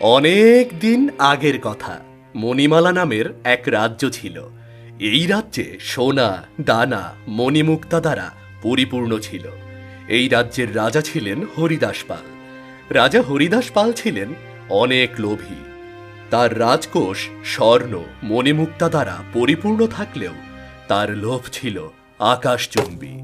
অনেক দিন আগের কথা। মণিমালা নামের এক রাজ্য ছিল। এই রাজ্যে সোনা, দানা, মণিমুক্তা দ্বারা পরিপূর্ণ ছিল। এই রাজ্যের রাজা ছিলেন হরিদাস পাল। রাজা হরিদাস পাল ছিলেন অনেক লোভী। তার রাজকোষ স্বর্ণ, মণিমুক্তা দ্বারা পরিপূর্ণ থাকলেও তার লোভ ছিল আকাশচুম্বী।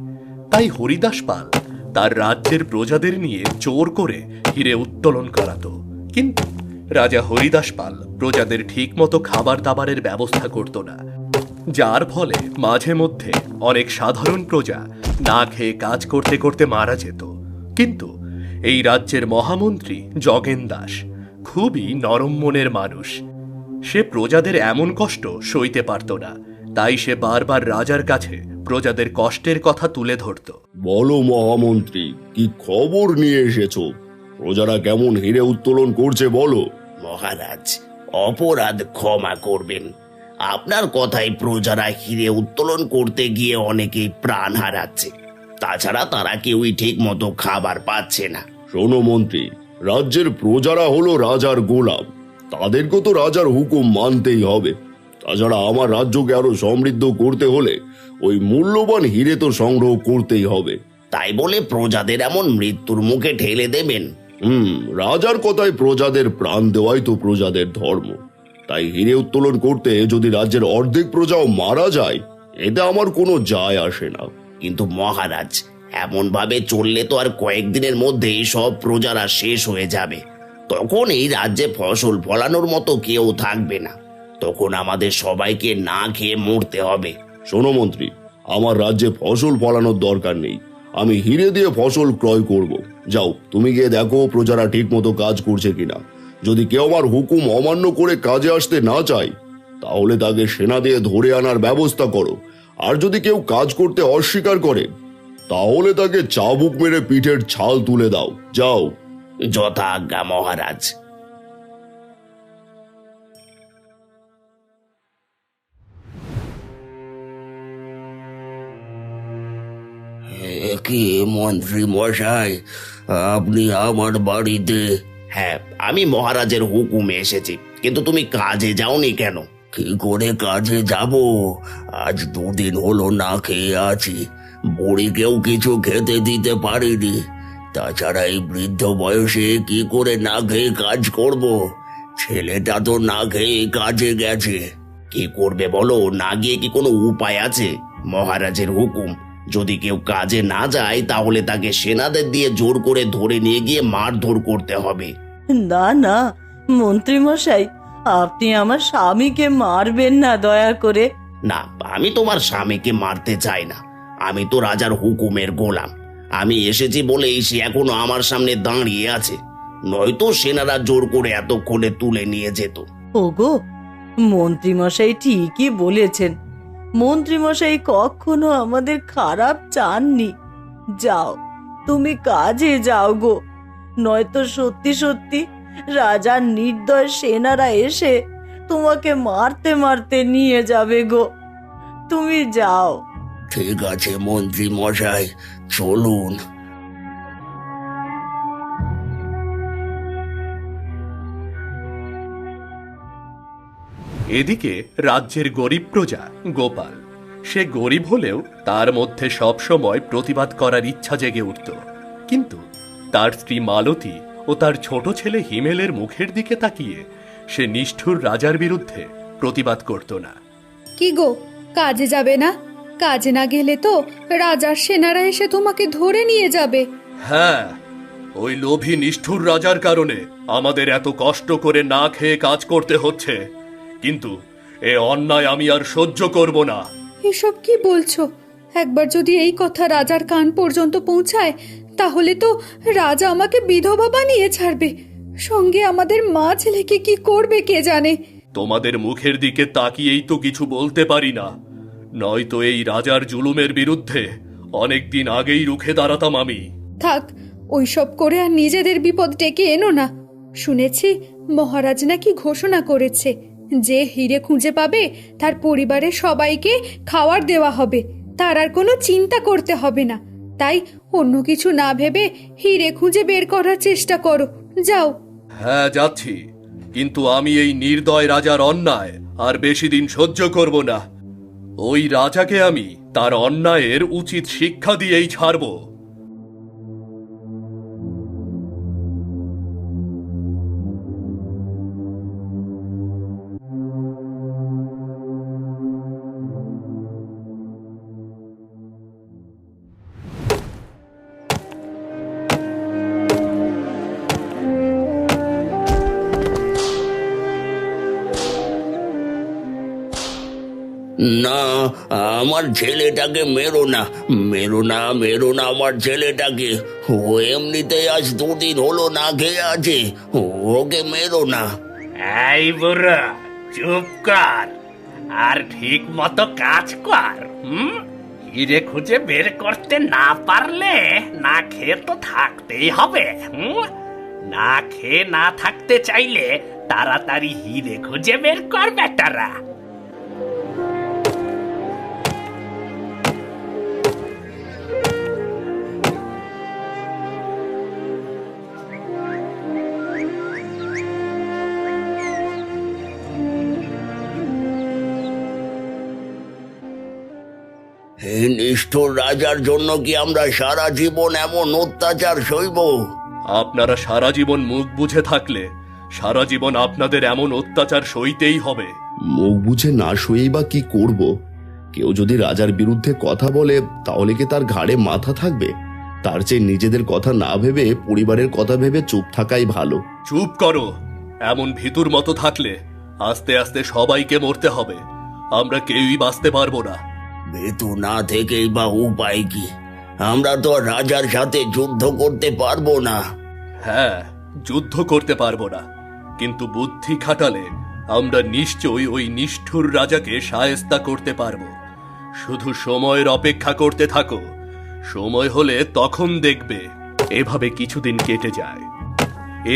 তাই হরিদাস পাল তার রাজ্যের প্রজাদের নিয়ে চোর করে হিরে উত্তোলন করাতো। কিন্তু রাজা হরিদাস পাল প্রজাদের ঠিকমতো খাবার দাবারের ব্যবস্থা করত না। যার ফলে মাঝে মধ্যে অনেক সাধারণ প্রজা না খেয়ে কাজ করতে করতে মারা যেত। কিন্তু এই রাজ্যের মহামন্ত্রী জগেন দাস খুবই নরম মনের মানুষ। সে প্রজাদের এমন কষ্ট সইতে পারত না, তাই সে বারবার রাজার কাছে প্রজাদের কষ্টের কথা তুলে ধরত। বলো মহামন্ত্রী, কি খবর নিয়ে এসেছ? প্রজারা কেমন হিরে উত্তোলন করছে বলো। মহারাজ অপরাধ ক্ষমা করবেন। আপনার কথায় প্রজারা হিরে উত্তোলন করতে গিয়ে অনেকেই প্রাণ হারাচ্ছে। তাছাড়া তারা কেউই ঠিক মতো খাবার পাচ্ছে না। শোনো মন্ত্রী রাজ্যের প্রজারা হলো রাজার গোলাম। তাদেরকে তো রাজার হুকুম মানতেই হবে। তাছাড়া আমার রাজ্যকে আরও সমৃদ্ধ করতে হলে ওই মূল্যবান হিরে তো সংগ্রহ করতেই হবে। তাই বলে প্রজাদের এমন মৃত্যুর মুখে ঠেলে দেবেন। হুম রাজার কথায় প্রজাদের প্রাণ দেওয়াই তো প্রজাদের ধর্ম। তাই হিরে উত্তোলন করতে যদি রাজ্যের অর্ধেক প্রজাও মারা যায় এতে আমার কোনো যায় আসে না। কিন্তু মহারাজ এমন ভাবে চললে তো আর কয়েকদিনের মধ্যেই সব প্রজারা শেষ হয়ে যাবে। তখন এই রাজ্যে ফসল ফলানোর মতো কেউ থাকবে না। তখন আমাদের সবাইকে না খেয়ে মরতে হবে। শোনো মন্ত্রী আমার রাজ্যে ফসল ফলানোর দরকার নেই। আমি হিরে দিয়ে ফসল ক্রয় করব। যাও, তুমি গিয়ে দেখো প্রজারা ঠিক মতো কাজ করছে কিনা। যদি কেউ আমার হুকুম অমান্য করে কাজে আসতে না চায়, তাহলে তাকে সেনা দিয়ে ধরে আনার ব্যবস্থা করো। আর যদি কেউ কাজ করতে অস্বীকার করে, তাহলে তাকে চাবুক মেরে পিঠের ছাল তুলে দাও। যাও। যথা আজ্ঞা মহারাজ। কি মন্ত্রী মশাই আপনি আমার বাড়িতে। হ্যাঁ আমি মহারাজের হুকুমে এসেছি। কিন্তু তুমি কাজে যাওনি কেন? কি করে কাজে যাব? আজ দুদিন হলো না খেয়ে আছি। বুড়িকেও কিছু খেতে দিতে পারিনি। তাছাড়া এই বৃদ্ধ বয়সে কি করে না খেয়ে কাজ করব? ছেলেটা তো না খেয়ে কাজে গেছে। কি করবে বলো? না গিয়ে কি কোনো উপায় আছে? মহারাজের হুকুম। যদি কেউ কাজে না যায় তাহলে তাকে সেনাদের দিয়ে জোর করে ধরে নিয়ে গিয়ে মারধর করতে হবে। না না মন্ত্রী মশাই আপনি আমার স্বামীকে মারবেন না দয়া করে। না আমি তোমার স্বামীকে মারতে চাই না। আমি তো রাজার হুকুমের গোলাম। আমি এসেছি বলেই সে এখনও আমার সামনে দাঁড়িয়ে আছে। নয়তো সেনারা জোর করে এতক্ষণে তুলে নিয়ে যেত। ওগো মন্ত্রী মশাই ঠিকই বলেছেন। মন্ত্রী মশাই কখনো আমাদের খারাপ চাননি। যাও, তুমি কাজে যাও গো। নয়তো সত্যি সত্যি রাজার নির্দয় সেনারা এসে তোমাকে মারতে মারতে নিয়ে যাবে গো। তুমি যাও। ঠিক আছে মন্ত্রী মশাই চলুন। এদিকে রাজ্যের গরিব প্রজা গোপাল। সে গরিব হলেও তার মধ্যে সবসময় প্রতিবাদ করার ইচ্ছা জেগে উঠত। কিন্তু তার স্ত্রী মালতী ও তার ছোট ছেলে হিমেলের মুখের দিকে তাকিয়ে সে নিষ্ঠুর রাজার বিরুদ্ধে প্রতিবাদ করত না। কি গো কাজে যাবে না? কাজে না গেলে তো রাজার সেনারা এসে তোমাকে ধরে নিয়ে যাবে। হ্যাঁ ওই লোভী নিষ্ঠুর রাজার কারণে আমাদের এত কষ্ট করে না খেয়ে কাজ করতে হচ্ছে। কিন্তু এ অন্যায় আমি আর সহ্য করব না। এসব কি বলছো? একবার যদি এই কথা রাজার কান পর্যন্ত পৌঁছায় তাহলে তো রাজা আমাকে বিধবা বানিয়ে ছাড়বে। সঙ্গে আমাদের মা ছেলেকে কি করবে কে জানে? তোমাদের মুখের দিকে তাকিয়েই তো কিছু বলতে পারি না। নয়তো এই রাজার জুলুমের বিরুদ্ধে অনেকদিন আগেই রুখে দাঁড়াতাম আমি। থাক ওইসব করে আর নিজেদের বিপদ ডেকে এনো না। শুনেছি মহারাজ নাকি ঘোষণা করেছে। যে হিরে খুঁজে পাবে, তার পরিবারের সবাইকে খাওয়ার দেওয়া হবে। তার আর কোনো চিন্তা করতে হবে না। তাই অন্য কিছু না ভেবে হিরে খুঁজে বের করার চেষ্টা করো। যাও। হ্যাঁ যাচ্ছি। কিন্তু আমি এই নির্দয় রাজার অন্যায় আর বেশি দিন সহ্য করব না। ওই রাজাকে আমি তার অন্যায়ের উচিত শিক্ষা দিয়েই ছাড়বো। আমার ছেলেটাকে মেরো না। মেরো না মেরো না আমার ছেলেটাকে। ও এমনিতেই আজ দুদিন হলো না খেয়ে আছে। ওকে মেরো না। এই বুড়ো, চুপ কর। আর ঠিক মতো কাজ কর, হুম? হিরে খুঁজে বের করতে না পারলে না খেয়ে তো থাকতেই হবে, হুম? না খেয়ে না থাকতে চাইলে তাড়াতাড়ি হিরে খুঁজে বের কর, বেটারা। নিষ্ঠুর রাজার জন্য কি আমরা সারা জীবন এমন অত্যাচার সইব? আপনারা সারা জীবন মুখ বুঝে থাকলে সারা জীবন আপনাদের এমন অত্যাচার সইতেই হবে। মুখ বুঝে না শুয়েই বা কি করব? কেউ যদি রাজার বিরুদ্ধে কথা বলে তাহলে কি তার ঘাড়ে মাথা থাকবে? তার চেয়ে নিজেদের কথা না ভেবে পরিবারের কথা ভেবে চুপ থাকাই ভালো। চুপ করো। এমন ভিতুর মতো থাকলে আস্তে আস্তে সবাইকে মরতে হবে। আমরা কেউই বাঁচতে পারব না। বেতু না থেকেই বা উপায় কি? আমরা তো রাজার সাথে যুদ্ধ করতে পারব না। হ্যাঁ যুদ্ধ করতে পারব না। কিন্তু বুদ্ধি খাটালে আমরা নিশ্চয়ই ওই নিষ্ঠুর রাজাকে সায়স্তা করতে পারব। শুধু সময়ের অপেক্ষা করতে থাকো। সময় হলে তখন দেখবে এভাবে কিছুদিন কেটে যায়।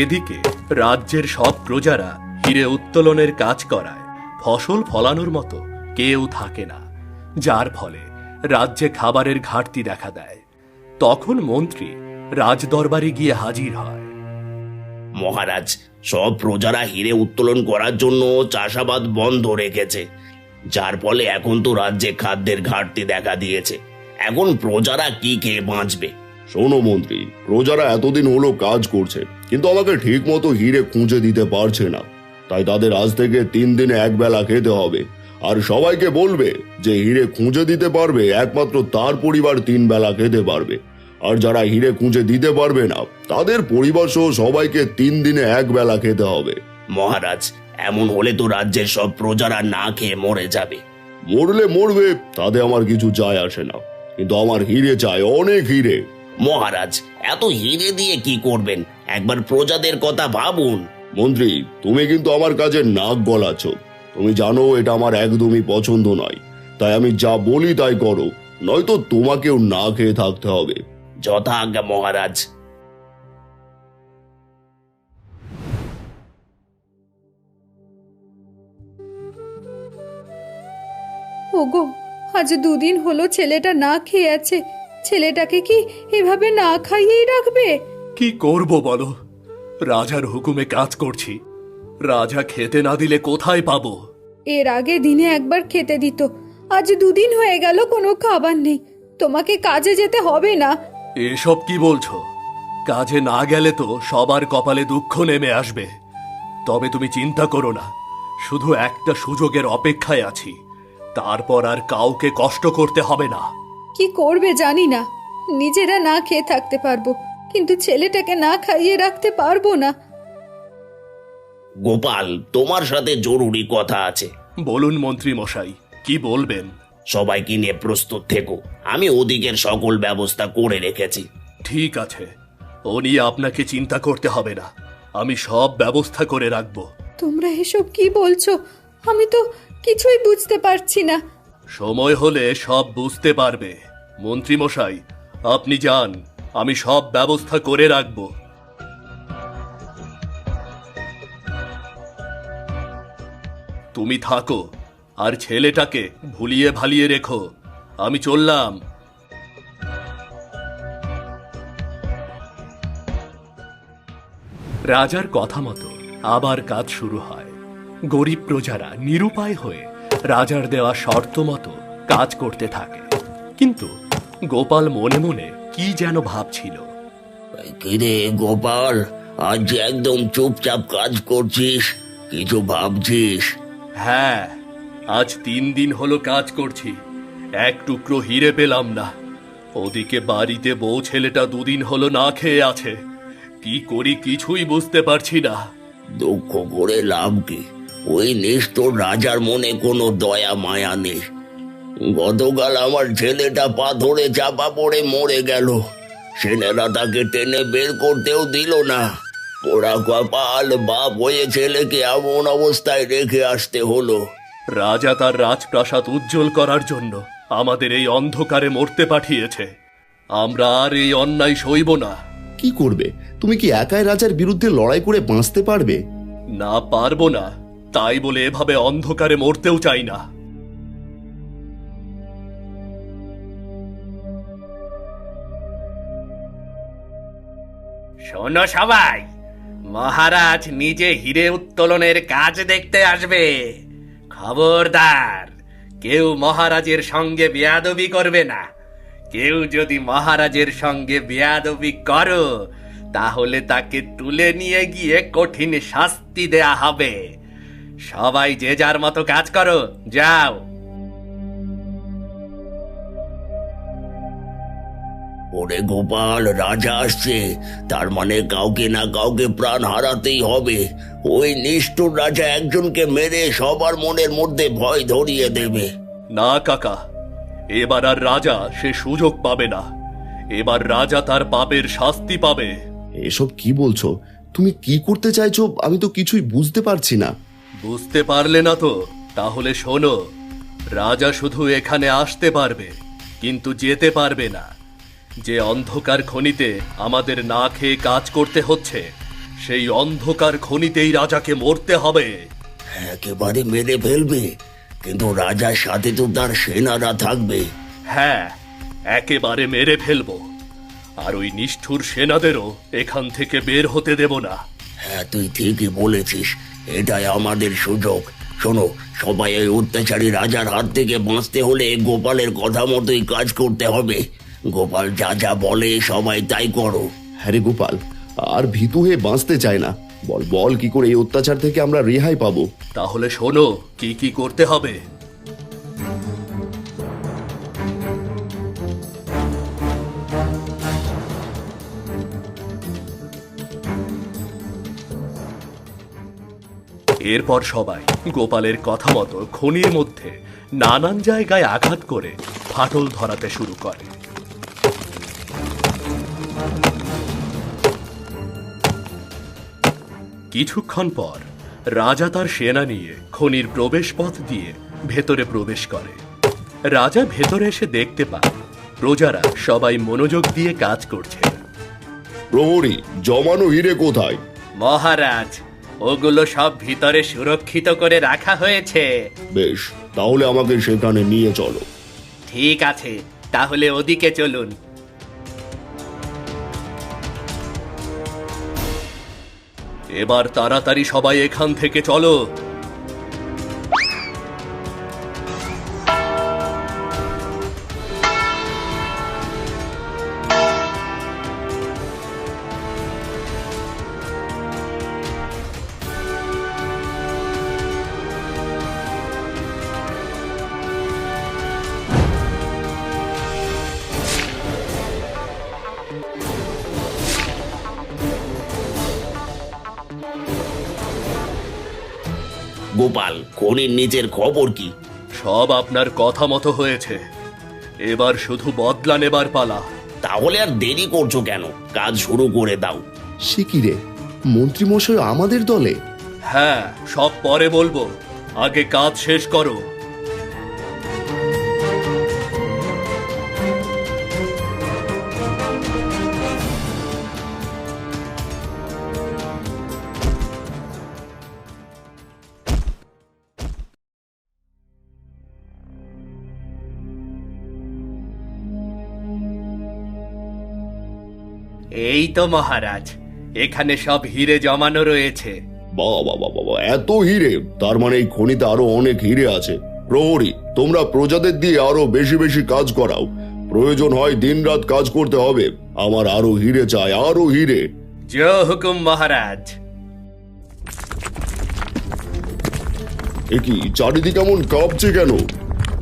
এদিকে রাজ্যের সব প্রজারা হিরে উত্তোলনের কাজ করায়, ফসল ফলানোর মতো কেউ থাকে না। যার ফলে রাজ্যে খাবারের ঘাটতি দেখা দেয়। তখন মন্ত্রী রাজদরবারে গিয়ে হাজির হয়। মহারাজ সব প্রজারা হিরে উত্তোলন করার জন্য চাষাবাদ বন্ধ রেখেছে। যার ফলে এখন তো রাজ্যে খাদ্যের ঘাটতি দেখা দিয়েছে। এখন প্রজারা কি খেয়ে বাঁচবে? শোনো মন্ত্রী প্রজারা এতদিন হলো কাজ করছে কিন্তু আমাকে ঠিক মতো হিরে খুঁজে দিতে পারছে না। তাই তাদের আজ থেকে তিন দিনে এক বেলা খেতে হবে। আর সবাইকে বলবে যে হিরে খুঁজে দিতে পারবে একমাত্র তার পরিবার তিন বেলা খেতে পারবে। আর যারা হিরে খুঁজে দিতে পারবে না তাদের পরিবার সহ সবাইকে তিন দিনে এক বেলা খেতে হবে। মহারাজ এমন হলে তো রাজ্যের সব প্রজারা না খেয়ে মরে যাবে। মরলে মরবে তাতে আমার কিছু যায় আসে না। কিন্তু আমার হিরে চাই অনেক হিরে। মহারাজ এত হিরে দিয়ে কি করবেন? একবার প্রজাদের কথা ভাবুন। মন্ত্রী তুমি কিন্তু আমার কাজে নাক গলাচ্ছ। তুমি জানো এটা আমার একদমই পছন্দ নয়। তাই আমি যা বলি তাই করো। নয়তো তোমাকেও না খেয়ে থাকতে হবে। যথা আজ্ঞা মহারাজ। ওগো আজ দুদিন হলো ছেলেটা না খেয়ে আছে। ছেলেটাকে কি এভাবে না খাইয়েই রাখবে? কি করব বলো? রাজার হুকুমে কাজ করছি। রাজা খেতে না দিলে কোথায় পাবো? এর আগে দিনে একবার খেতে দিত। আজ দুদিন হয়ে গেল কোনো খাবার নেই। তোমাকে কাজে যেতে হবে না। এসব কি বলছো? কাজে না গেলে তো সবার কপালে দুঃখ নেমে আসবে। তবে তুমি চিন্তা করো না শুধু একটা সুযোগের অপেক্ষায় আছি। তারপর আর কাউকে কষ্ট করতে হবে না। কি করবে জানি না। নিজেরা না খেয়ে থাকতে পারব কিন্তু ছেলেটাকে না খাইয়ে রাখতে পারব না। গোপাল তোমার সাথে জরুরি কথা আছে। বলুন মন্ত্রী মশাই কি বলবেন? সবাইকে নিয়ে প্রস্তুত থেকো। আমি ওদিকের সকল ব্যবস্থা করে রেখেছি। ঠিক আছে। ও নিয়ে আপনাকে চিন্তা করতে হবে না। আমি সব ব্যবস্থা করে রাখব। তোমরা এসব কি বলছো? আমি তো কিছুই বুঝতে পারছি না। সময় হলে সব বুঝতে পারবে। মন্ত্রী মশাই আপনি যান। আমি সব ব্যবস্থা করে রাখব। তুমি থাকো, আর ছেলেটাকে ভুলিয়ে ভালিয়ে রেখো। আমি চললাম। রাজার কথা মতো আবার কাজ শুরু হয়। গরিব প্রজারা নিরুপায় হয়ে রাজার দেওয়া শর্ত মতো কাজ করতে থাকে। কিন্তু গোপাল মনে মনে কি যেন ভাবছিল। কিরে গোপাল, আজ একদম চুপচাপ কাজ করছিস, কিছু ভাবছিস? হ্যাঁ আজ তিন দিন হলো কাজ করছি। এক টুকরো হিরে পেলাম না। ওদিকে বাড়িতে বউ ছেলেটা দুদিন হলো না খেয়ে আছে। কি করি কিছুই বুঝতে পারছি না। দুঃখ করে লাভ কি? ওই নিষ্ঠুর রাজার মনে কোনো দয়া, মায়া নেই। গতকাল আমার ছেলেটা পাথরে চাপা পড়ে মরে গেল। সেনারা তাকে টেনে বের করতেও দিল না। ওরা কপাল বাপ হয়ে ছেলেকে এমন অবস্থায় রেখে আসতে হলো। রাজা তার রাজপ্রাসাদ উজ্জ্বল করার জন্য আমাদের এই অন্ধকারে মরতে পাঠিয়েছে। আমরা আর এই অন্যায় সইব না। কি করবে? তুমি কি একাই রাজার বিরুদ্ধে লড়াই করে বাঁচতে পারবে? না পারব না। তাই বলে এভাবে অন্ধকারে মরতেও চাই না। শোনো সবাই! মহারাজ নিজে হিরে উত্তোলনের কাজ দেখতে আসবে। খবরদার, কেউ মহারাজের সঙ্গে বেয়াদবি করবে না। কেউ যদি মহারাজের সঙ্গে বেয়াদবি করো, তাহলে তাকে তুলে নিয়ে গিয়ে কঠিন শাস্তি দেয়া হবে। সবাই যে যার মতো কাজ করো, যাও। ওরে গোপাল রাজা আসছে। তার মানে কাউকে না কাউকে প্রাণ হারাতেই হবে। ওই নিষ্ঠুর রাজা একজনকে মেরে সবার মনের মধ্যে ভয় ধরিয়ে দেবে। না কাকা। এবার আর রাজা সে সুযোগ পাবে না। এবার রাজা তার পাপের শাস্তি পাবে। এসব কি বলছো? তুমি কি করতে চাইছো আমি তো কিছুই বুঝতে পারছি না। বুঝতে পারলে না তো। তাহলে শোনো রাজা শুধু এখানে আসতে পারবে কিন্তু যেতে পারবে না। যে অন্ধকার খনিতে আমাদের না খেয়ে কাজ করতে হচ্ছে সেই অন্ধকার খনিতেই রাজাকে মরতে হবে। একেবারে মেরে ফেলবে কিন্তু রাজার সাথে তো তার সেনারা থাকবে। হ্যাঁ একেবারে মেরে ফেলব। আর ওই নিষ্ঠুর সেনাদেরও এখান থেকে বের হতে দেব না। হ্যাঁ তুই ঠিকই বলেছিস এটাই আমাদের সুযোগ। শোনো সবাই এই অত্যাচারী রাজার হাত থেকে বাঁচতে হলে গোপালের কথা মতোই কাজ করতে হবে। গোপাল যা যা বলে সবাই তাই করো। হ্যাঁ রে গোপাল আর ভীতু হয়ে বাঁচতে চায় না। বল বল কি করে এই অত্যাচার থেকে আমরা রেহাই পাবো? তাহলে শোনো কি কি করতে হবে? এরপর সবাই গোপালের কথা মতো খনির মধ্যে নানান জায়গায় আঘাত করে ফাটল ধরাতে শুরু করে। কিছুক্ষণ পর রাজা তার সেনা নিয়ে খনির প্রবেশ পথ দিয়ে ভেতরে প্রবেশ করে। রাজা ভেতরে এসে দেখতে পায় প্রজারা সবাই মনোযোগ দিয়ে কাজ করছে। প্রহরী জমানো হিরে কোথায়? মহারাজ ওগুলো সব ভিতরে সুরক্ষিত করে রাখা হয়েছে। বেশ তাহলে আমাকে সেখানে নিয়ে চলো। ঠিক আছে তাহলে ওদিকে চলুন। এবার তাড়াতাড়ি সবাই এখান থেকে চলো। গোপাল খনির নিজের খবর কি? সব আপনার কথা মতো হয়েছে। এবার শুধু বদলা নেবার পালা। তাহলে আর দেরি করছ কেন? কাজ শুরু করে দাও। সে কি রে? মন্ত্রীমশাই আমাদের দলে? হ্যাঁ সব পরে বলব। আগে কাজ শেষ করো। তো মহারাজ এখানে সব হিরে জমানো রয়েছে। বাবা বাবা বাবা এত হিরে তার মানে এই খনিতে আরও অনেক হিরে আছে। প্রহরী তোমরা প্রজাদের দিয়ে আরও বেশি বেশি কাজ করাও। প্রয়োজন হয় দিনরাত কাজ করতে হবে। আমার আরও হিরে চাই আরও হিরে। জো হুকুম মহারাজ। এ কি চারিদিকে এমন কাঁপছে কেন?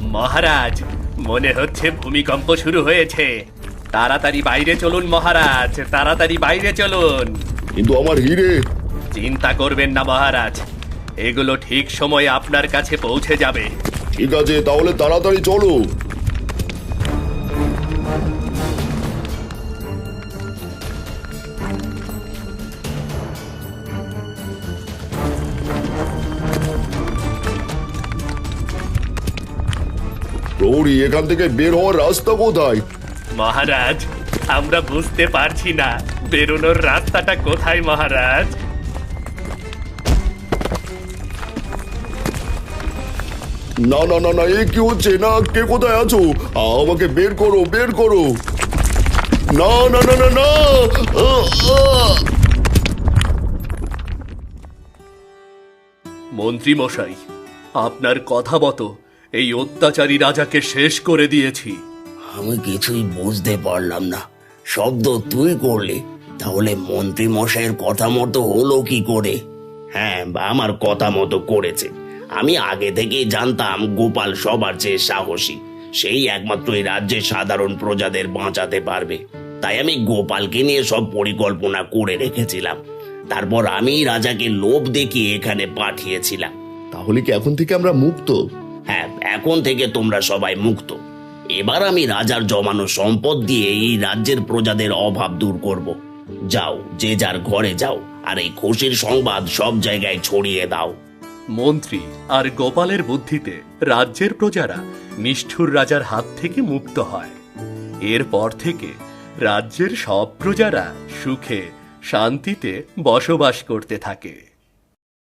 মহারাজ মনে হচ্ছে ভূমিকম্প শুরু হয়েছে। তাড়াতাড়ি বাইরে চলুন মহারাজ তাড়াতাড়ি বাইরে চলুন। কিন্তু আমার হিরে। চিন্তা করবেন না মহারাজ এগুলো ঠিক সময়ে আপনার কাছে পৌঁছে যাবে। ঠিক আছে তাহলে তাড়াতাড়ি চলো। এখান থেকে বের হওয়ার রাস্তা কোথায়? মহারাজ আমরা বুঝতে পারছি না বেরোনোর রাস্তাটা কোথায় মহারাজ? না না না না এ কি হচ্ছে? না কে কোথায় আছো? আমাকে বের করো বের করো। না না না না না! মন্ত্রী মশাই আপনার কথা মতো এই অত্যাচারী রাজাকে শেষ করে দিয়েছি। আমি কিছুই বুঝতে পারলাম না। শব্দ তুই করলি তাহলে মন্ত্রী মশাইয়ের কথা মতো হলো কি করে? হ্যাঁ আমার কথা মতো করেছে। আমি আগে থেকেই জানতাম গোপাল সবার চেয়ে সাহসী। সেই একমাত্র এই রাজ্যের সাধারণ প্রজাদের বাঁচাতে পারবে। তাই আমি গোপালকে নিয়ে সব পরিকল্পনা করে রেখেছিলাম। তারপর আমি রাজাকে লোভ দেখিয়ে এখানে পাঠিয়েছিলাম। তাহলে কি এখন থেকে আমরা মুক্ত? হ্যাঁ এখন থেকে তোমরা সবাই মুক্ত। এবার আমি রাজার জমানো সম্পদ দিয়ে এই রাজ্যের প্রজাদের অভাব দূর করব। যাও, যে যার ঘরে যাও, আর এই খুশির সংবাদ সব জায়গায় ছড়িয়ে দাও। মন্ত্রী, আর গোপালের বুদ্ধিতে রাজ্যের প্রজারা নিষ্ঠুর রাজার হাত থেকে মুক্ত হয়। এরপর থেকে রাজ্যের সব প্রজারা সুখে, শান্তিতে বসবাস করতে থাকে।